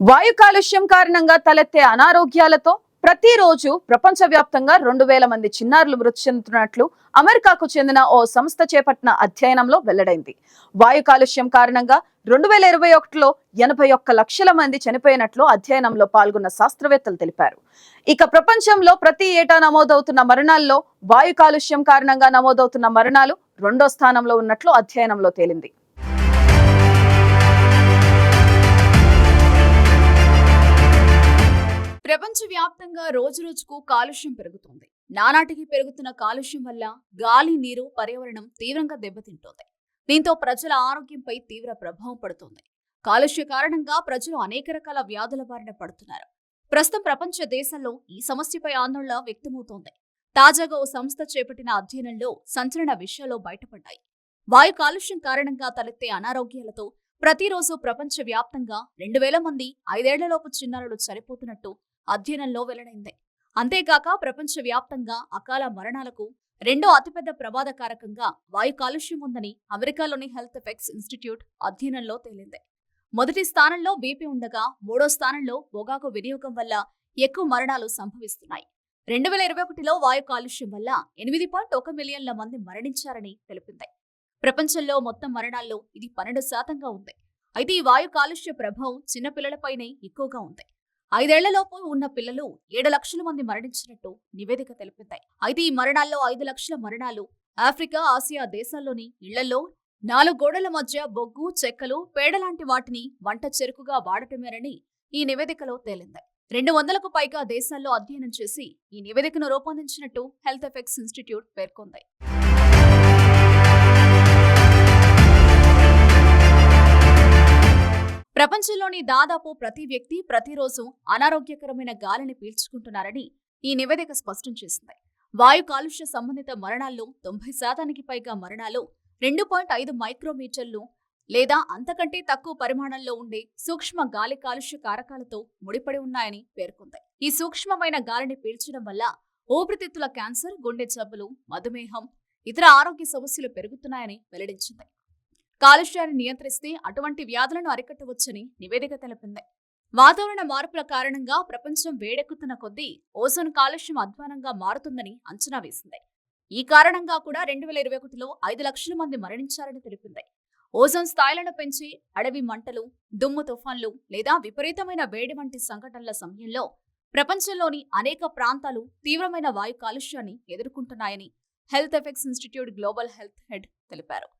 వాయు కాలుష్యం కారణంగా తలెత్తే అనారోగ్యాలతో ప్రతిరోజు ప్రపంచవ్యాప్తంగా రెండు వేల మంది చిన్నారులు మృతి చెందుతున్నట్లు అమెరికాకు చెందిన ఓ సంస్థ చేపట్టిన అధ్యయనంలో వెల్లడైంది. వాయు కాలుష్యం కారణంగా రెండు వేల ఇరవై ఒకటిలో ఎనభై ఒక్క లక్షల మంది చనిపోయినట్లు అధ్యయనంలో పాల్గొన్న శాస్త్రవేత్తలు తెలిపారు. ఇక ప్రపంచంలో ప్రతి ఏటా నమోదవుతున్న మరణాల్లో వాయు కాలుష్యం కారణంగా నమోదవుతున్న మరణాలు రెండో స్థానంలో ఉన్నట్లు అధ్యయనంలో తేలింది. ప్రపంచవ్యాప్తంగా రోజురోజుకు కాలుష్యం పెరుగుతోంది. నానాటికి పెరుగుతున్న కాలుష్యం వల్ల గాలి నీరు పర్యావరణం తీవ్రంగా దెబ్బతింటోంది. దీంతో ప్రజల ఆరోగ్యంపై తీవ్ర ప్రభావం పడుతోంది. కాలుష్య కారణంగా ప్రజలు అనేక రకాల వ్యాధుల బారిన పడుతున్నారు. ప్రస్తుతం ప్రపంచ దేశాల్లో ఈ సమస్యపై ఆందోళన వ్యక్తమవుతోంది. తాజాగా ఓ సంస్థ చేపట్టిన అధ్యయనంలో సంచలన విషయాలు బయటపడ్డాయి. వాయు కాలుష్యం కారణంగా తలెత్తే అనారోగ్యాలతో ప్రతిరోజు ప్రపంచ వ్యాప్తంగా రెండు వేల మంది ఐదేళ్ళలోపు చిన్నారులు చనిపోతున్నట్టు అధ్యయనంలో వెల్లడైంది. అంతేకాక ప్రపంచవ్యాప్తంగా అకాల మరణాలకు రెండో అతిపెద్ద ప్రమాద కారకంగా వాయు కాలుష్యం ఉందని అమెరికాలోని హెల్త్ ఎఫెక్ట్స్ ఇన్స్టిట్యూట్ అధ్యయనంలో తేలింది. మొదటి స్థానంలో బీపీ ఉండగా మూడో స్థానంలో పొగాకు వినియోగం వల్ల ఎక్కువ మరణాలు సంభవిస్తున్నాయి. రెండు వేల ఇరవై ఒకటిలో వాయు కాలుష్యం వల్ల ఎనిమిది పాయింట్ ఒక మిలియన్ల మంది మరణించారని తెలిపింది. ప్రపంచంలో మొత్తం మరణాల్లో ఇది పన్నెండు శాతంగా ఉంది. అయితే ఈ వాయు కాలుష్య ప్రభావం చిన్నపిల్లలపైనే ఎక్కువగా ఉంది. ఐదేళ్ళలోపు ఉన్న పిల్లలు ఏడు లక్షల మంది మరణించినట్టు నివేదిక తెలిపింది. అయితే ఈ మరణాల్లో ఐదు లక్షల మరణాలు ఆఫ్రికా ఆసియా దేశాల్లోని ఇళ్ళలో నాలుగు గోడల మధ్య బొగ్గు చెక్కలు పేడ లాంటి వాటిని వంట చెరుకుగా వాడటమేనని ఈ నివేదికలో తేలింది. రెండు వందలకు పైగా దేశాల్లో అధ్యయనం చేసి ఈ నివేదికను రూపొందించినట్టు హెల్త్ ఎఫెక్ట్స్ ఇన్స్టిట్యూట్ పేర్కొంది. ప్రపంచంలోని దాదాపు ప్రతి వ్యక్తి ప్రతిరోజు అనారోగ్యకరమైన గాలిని పీల్చుకుంటున్నారని ఈ నివేదిక స్పష్టం చేసింది. వాయు కాలుష్య సంబంధిత మరణాల్లో తొంభై శాతానికి పైగా మరణాలు రెండు పాయింట్ ఐదు మైక్రోమీటర్లు లేదా అంతకంటే తక్కువ పరిమాణంలో ఉండే సూక్ష్మ గాలి కాలుష్య కారకాలతో ముడిపడి ఉన్నాయని పేర్కొంది. ఈ సూక్ష్మమైన గాలిని పీల్చడం వల్ల ఊపిరితిత్తుల క్యాన్సర్ గుండె జబ్బులు మధుమేహం ఇతర ఆరోగ్య సమస్యలు పెరుగుతున్నాయని వెల్లడించింది. కాలుష్యాన్ని నియంత్రిస్తే అటువంటి వ్యాధులను అరికట్టవచ్చని నివేదిక తెలిపింది. వాతావరణ మార్పుల కారణంగా ప్రపంచం వేడెక్కుతున్న కొద్దీ ఓజోన్ కాలుష్యం అధ్వానంగా మారుతుందని అంచనా వేసింది. ఈ కారణంగా కూడా రెండు వేల ఇరవై ఒకటిలో ఐదు లక్షల మంది మరణించారని తెలిపింది. ఓజోన్ స్థాయిలను పెంచి అడవి మంటలు దుమ్ము తుఫాన్లు లేదా విపరీతమైన వేడి వంటి సంఘటనల సమయంలో ప్రపంచంలోని అనేక ప్రాంతాలు తీవ్రమైన వాయు కాలుష్యాన్ని ఎదుర్కొంటున్నాయని health effects institute global health head తెలిపారు.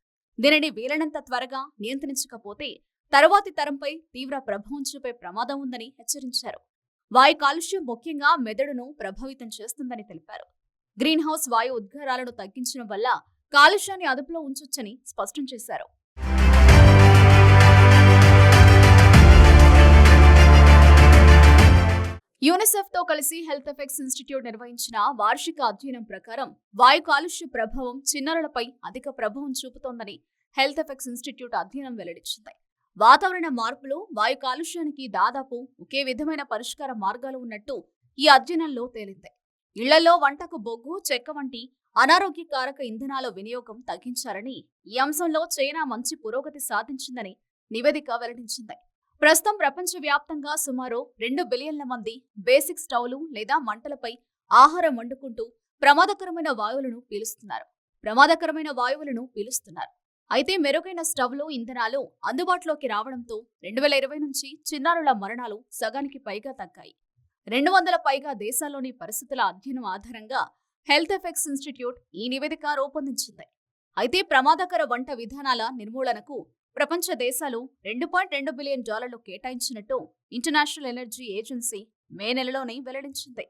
దీనిని వీలైనంత త్వరగా నియంత్రించకపోతే తరువాతి తరంపై తీవ్ర ప్రభావం చూపే ప్రమాదం ఉందని హెచ్చరించారు. వాయు కాలుష్యం ముఖ్యంగా మెదడును ప్రభావితం చేస్తుందని తెలిపారు. గ్రీన్ హౌస్ వాయు ఉద్గారాలను తగ్గించడం వల్ల కాలుష్యాన్ని అదుపులో ఉంచొచ్చని స్పష్టం చేశారు. యూనిసెఫ్తో కలిసి హెల్త్ ఎఫెక్ట్స్ ఇన్స్టిట్యూట్ నిర్వహించిన వార్షిక అధ్యయనం ప్రకారం వాయు కాలుష్య ప్రభావం చిన్నారులపై అధిక ప్రభావం చూపుతోందని హెల్త్ ఎఫెక్ట్స్ ఇన్స్టిట్యూట్ అధ్యయనం వెల్లడించింది. వాతావరణ మార్పులు వాయు కాలుష్యానికి దాదాపు ఒకే విధమైన పరిష్కార మార్గాలు ఉన్నట్టు ఈ అధ్యయనంలో తేలింది. ఇళ్ళలో వంటకు బొగ్గు చెక్క వంటి అనారోగ్యకారక ఇంధనాల వినియోగం తగ్గించారని ఈ అంశంలో చైనా మంచి పురోగతి సాధించిందని నివేదిక వెల్లడించింది. ప్రస్తుతం ప్రపంచవ్యాప్తంగా సుమారు రెండు బిలియన్ల మంది బేసిక్ స్టవ్లు లేదా మంటలపై ఆహారం వండుకుంటూ ప్రమాదకరమైన వాయువులను పీలుస్తున్నారు. ప్రమాదకరమైన వాయువులను పీలుస్తున్నారు. అయితే మెరుగైన స్టవ్లు ఇంధనాలు అందుబాటులోకి రావడంతో రెండు వేల ఇరవై నుంచి చిన్నారుల మరణాలు సగానికి పైగా తగ్గాయి. రెండు వందల పైగా దేశాల్లోని పరిస్థితుల అధ్యయనం ఆధారంగా హెల్త్ ఎఫెక్ట్స్ ఇన్స్టిట్యూట్ ఈ నివేదిక రూపొందించింది. అయితే ప్రమాదకర వంట విధానాల నిర్మూలనకు ప్రపంచ దేశాలు రెండు పాయింట్ రెండు బిలియన్ డాలర్లు కేటాయించినట్టు ఇంటర్నేషనల్ ఎనర్జీ ఏజెన్సీ మే నెలలోనే వెల్లడించింది.